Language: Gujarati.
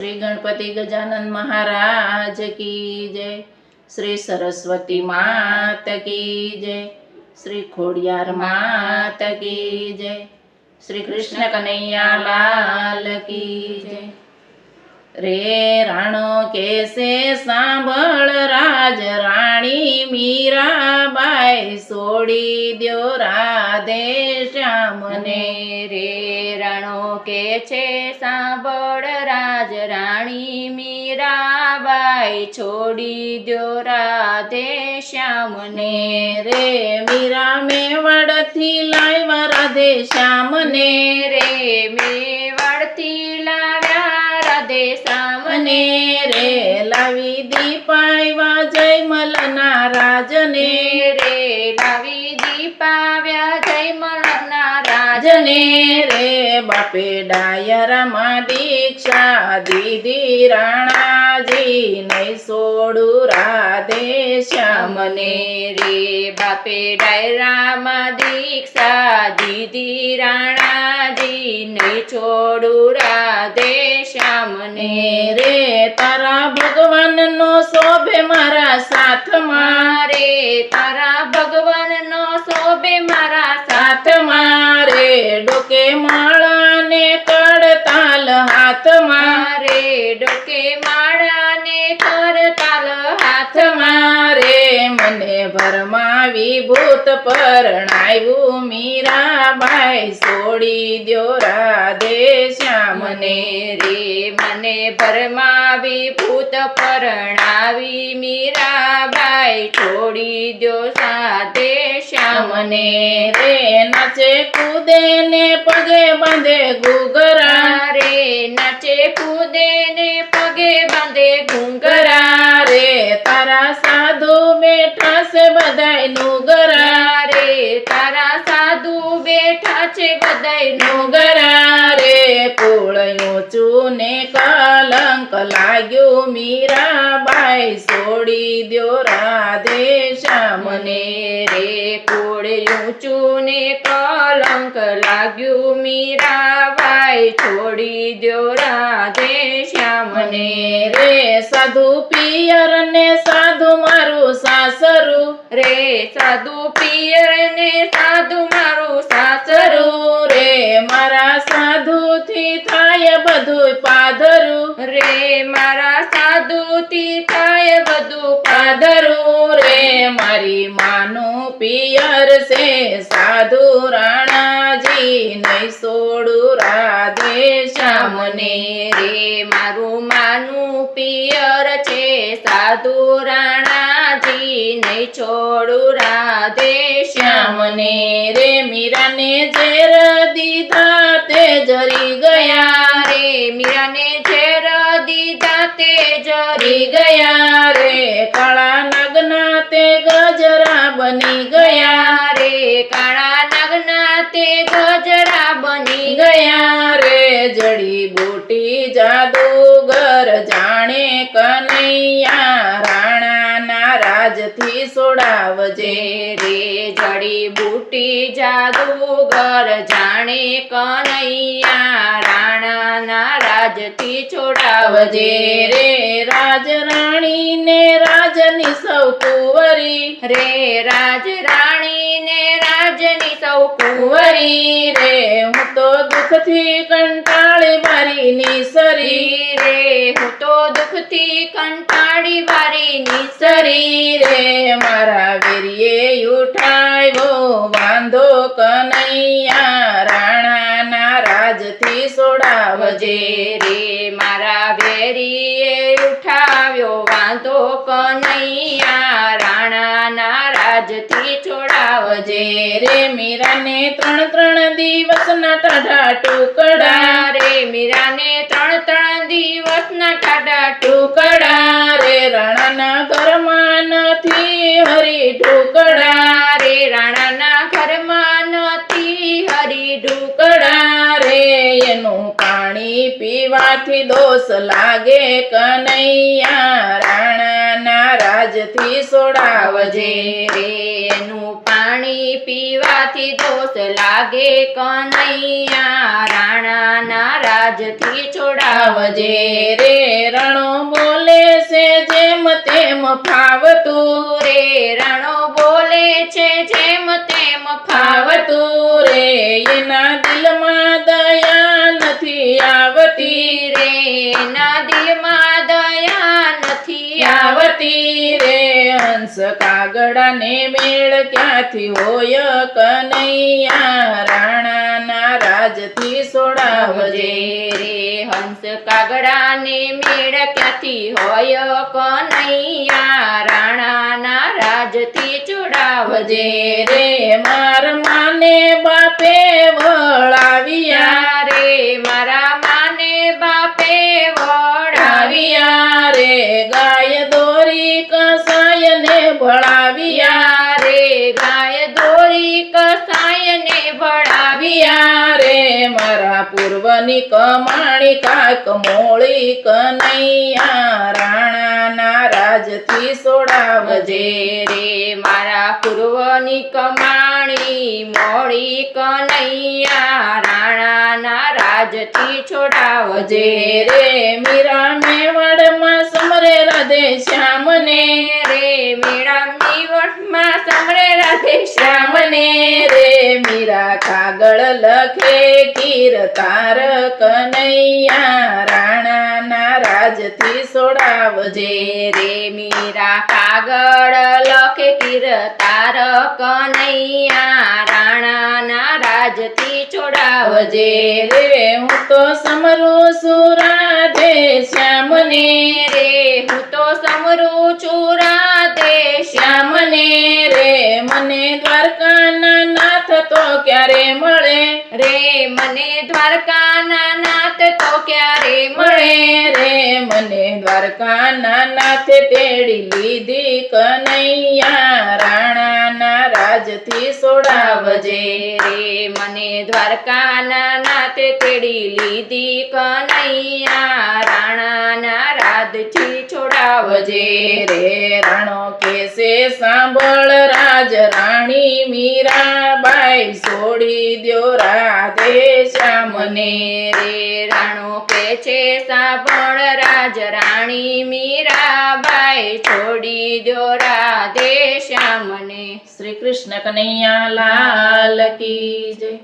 શ્રી ગણપતિ ગજાનંદ મહારાજ કી જય. શ્રી સરસ્વતી માત કી જય. શ્રી ખોડિયાર માત કી જય. શ્રી કૃષ્ણ કનૈયા લાલ કી જય. રે રાણો કેસે સાંભળ રાજ રાણી મીરાબાઈ સોડી દ્યો રાધે શ્યામને. રે રાણો કે છે સાંભળ રાજ રાણી મીરાબાઈ છોડી દો રાધે શ્યામને. રે મીરા મેવાડથી લાવ્યા રાધે શ્યામને. રે મેવાડથી લાવ્યા રાધે શ્યામને. મને રે લાવી દીપાવ્યા જય મલના રાજને. રે લાવી દીપાવ્યા જય મલના રાજ રાજને રે બાપે ડાયરામાં દીક્ષા, દીદી રાણાજી નહીં સોડું રાધે શ્યામને મને રે. બાપે ડાયરામાં દીક્ષા, દીદી રાણાજી નહીં છોડું રાધે શ્યામને રે. તારા ભગવાનનો શોભે મારા સાથમાં મારે તારા ભગવાનનો શોભે મારા સાથ સાથમાં રે. ડોકે માળા ને કડતાલ હાથમાં. મારે ડોકે માળાને તડતાલ હાથમાં. રે મને ભરમાવી ભૂત પરણાવ્યું મીરાબાઈ છોડી દ્યો રાધે શ્યામને મને રે મને ભરમાવી ભૂત પરણાવી. મીરાબાઈ છોડી દ્યો સાધે શ્યામને રે નચે કૂદે બાંધે ગુગરા રે નાચે કૂદે ને પગે બાંધે ઘૂંઘરા રે તારા સાધુ બેઠા છે બધાય નુગરા રે તારા સાધુ બેઠા છે બધાય નુગરા રે કુળ ચૂને ને કલંક લાગ્યો મીરાબાઈ છોડી દ્યો રાધે શ્યામને. મને રે કોળે ઊંચું કલંક લાગ્યું મીરાબાઈ છોડી દો રાધે શ્યામને. મને રે સાધુ પિયર ને સાધુ મારું સાસરું. રે સાધુ પિયર ને સાધુ મારું સાસરું. રે મારા સાધુ થી થાય બધું પાધરું. રે મારા સાધુ થાય બધું પાદર રે. મારી માનું પિયર છે સાધુ રાણાજી, નહીં સોડું રાધે શ્યામને મને રે. મારું માનું પિયર છે સાધુ રાણાજી, નહીં છોડું રાધે શ્યામને રે. મીરાને ઝેર દીધા તે જરી ગયા રે. મીરાને ગયા રે, કાળા નાગના તે ગજરા બની ગયા રે, કાળા નાગના તે ગજરા બની ગયા રે, જડી બોટી જાદુગર જાણે કનૈયા રાણાના રાજથી સોડાવજે રે, જડી બૂટી જાદુગર જાણે કનૈયા રાજથી છોડાવજે રે રાજ રાણીને રાજની સૌ કુંવરી રે રાજ રાણીને રાજની સૌ કુંવરી કુંવરી રે હું તો દુઃખથી કંટાળી મારી નિસરી. રે હું તો દુઃખથી કંટાળી મારી નિસરી. રે મારા વીર્યે ઉઠાવ્યો વાંધો કનૈયા રાણાના રાજથી સોડાવજે વજે રે મારા વેરીએ ઉઠાવ્યો વાંધો કનૈયા રાણાના રાજથી છોડાવજે વજે રે મીરાને ત્રણ ત્રણ દિવસના ટાઢા ટુકડા. કડા રે મીરાને ત્રણ ત્રણ દિવસના ટાઢા ટુકડા. રે રાણાના ઘરમાં નથી હરી ઢુકડા ટુકડા રે રાણાના ઘરમાં નથી હરી ઢુકડા ટુકડા રે એનું પાણી દોષ લાગે કનૈયા. રાણાના રાજથી છોડાવજે રે એનું પીવાથી દોષ લાગે કનૈયા. રાણાના રાજથી છોડાવજે રે. રણો બોલે છે જેમ તેમ ફાવતું રે. રણો બોલે છે જેમ તેમ ફાવતું રે. એના દિલમાં દયા નથી આવતી રે. એના દિલમાં દયા નથી આવતી રે. હંસ કાગડાને મેળ ક્યાંથી હોય? કનૈયા રાણાના રાજથી સોડાવજે. રે હંસ કાગડાને મેળ ક્યાંથી હોય? કનૈયા રાણાના રાજથી વજે ચોડાવજે. રે માર માને બાપે વળાવ્યા. રે મારા માને બાપે મારા પૂર્વની કમાણી કાક મોળી કનૈયા રાણાના રાજથી સોડાવજે રે. મારા પૂર્વની કમાણી મોળી કનૈયા રાણાના રાજથી છોડાવજે વજે રે. મીરા મેવાડમાં સમરે શ્યામ શ્યામને રે મેળાની વટમાં સમરે રાધે શ્યામ શ્યામને રે. મીરા કાગળ લખે કીર તાર કનૈયા, રાણાના રાજથી સોડાવજે રે. મીરા કાગળ લખે કીર તાર કનૈયા, રાણાના રાજથી છોડાવજે વજે રે. હું તો સમરું છું રાધે શ્યામને રે હું તો સમરું છું શ્યામ શ્યામને રે મને દ્વારકાના નાથ તો ક્યારે મળે? રે મને દ્વારકાના નાથ તો ક્યારે મળે મળે? રે મને દ્વારકાના નાથે તેડી લીધી કનૈયા. રાણાના રાજથી સોડાવજે રે. મને દ્વારકાના નાથે તેડી લીધી કનૈયા. રાણાના રાજથી છોડાવજે વજે રે. રાણો કેસે સાંભળ રાજ રાણી મીરાબાઈ. છોડી દ્યો રાધે શ્યામને રે. છે સાપણ રાજ રાણી મીરાબાઈ, છોડી દો રાધે શ્યામને. શ્રી કૃષ્ણ કનૈયા લાલ કી જય.